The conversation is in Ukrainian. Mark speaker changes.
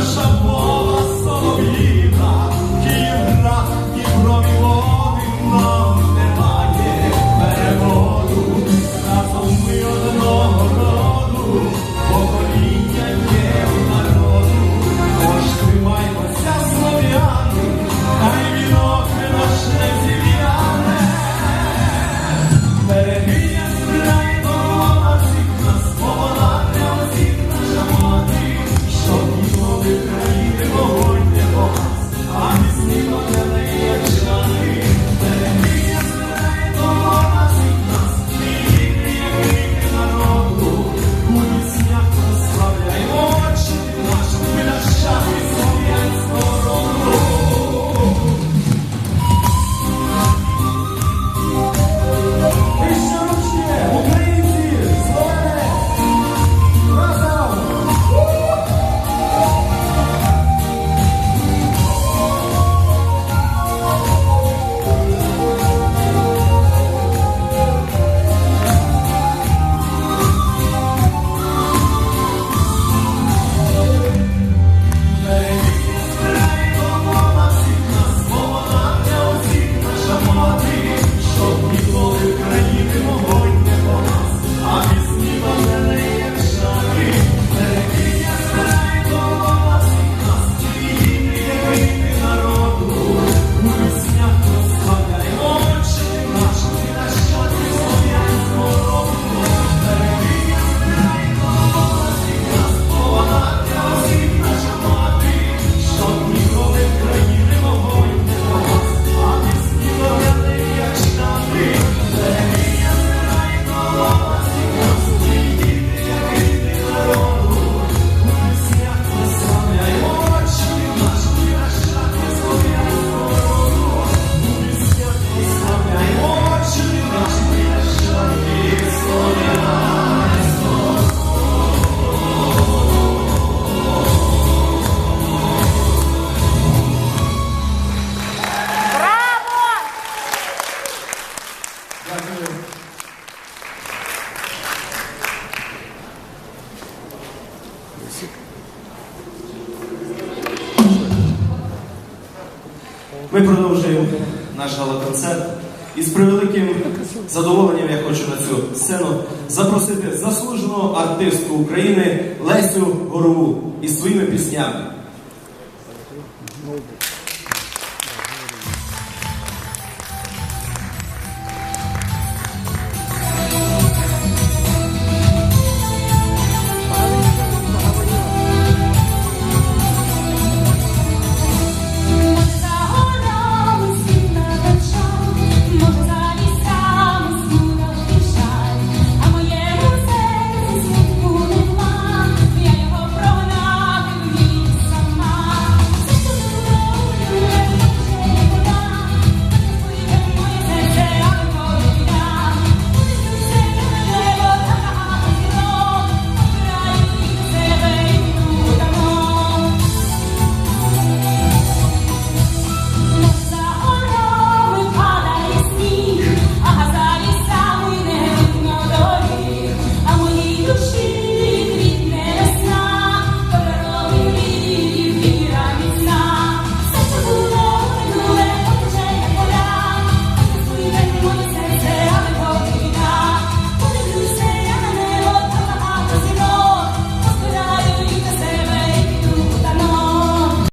Speaker 1: 生活。Ми продовжуємо наш гала-концерт. І з превеликим задоволенням я хочу на цю сцену запросити заслужену артистку України Лесю Горову із своїми піснями.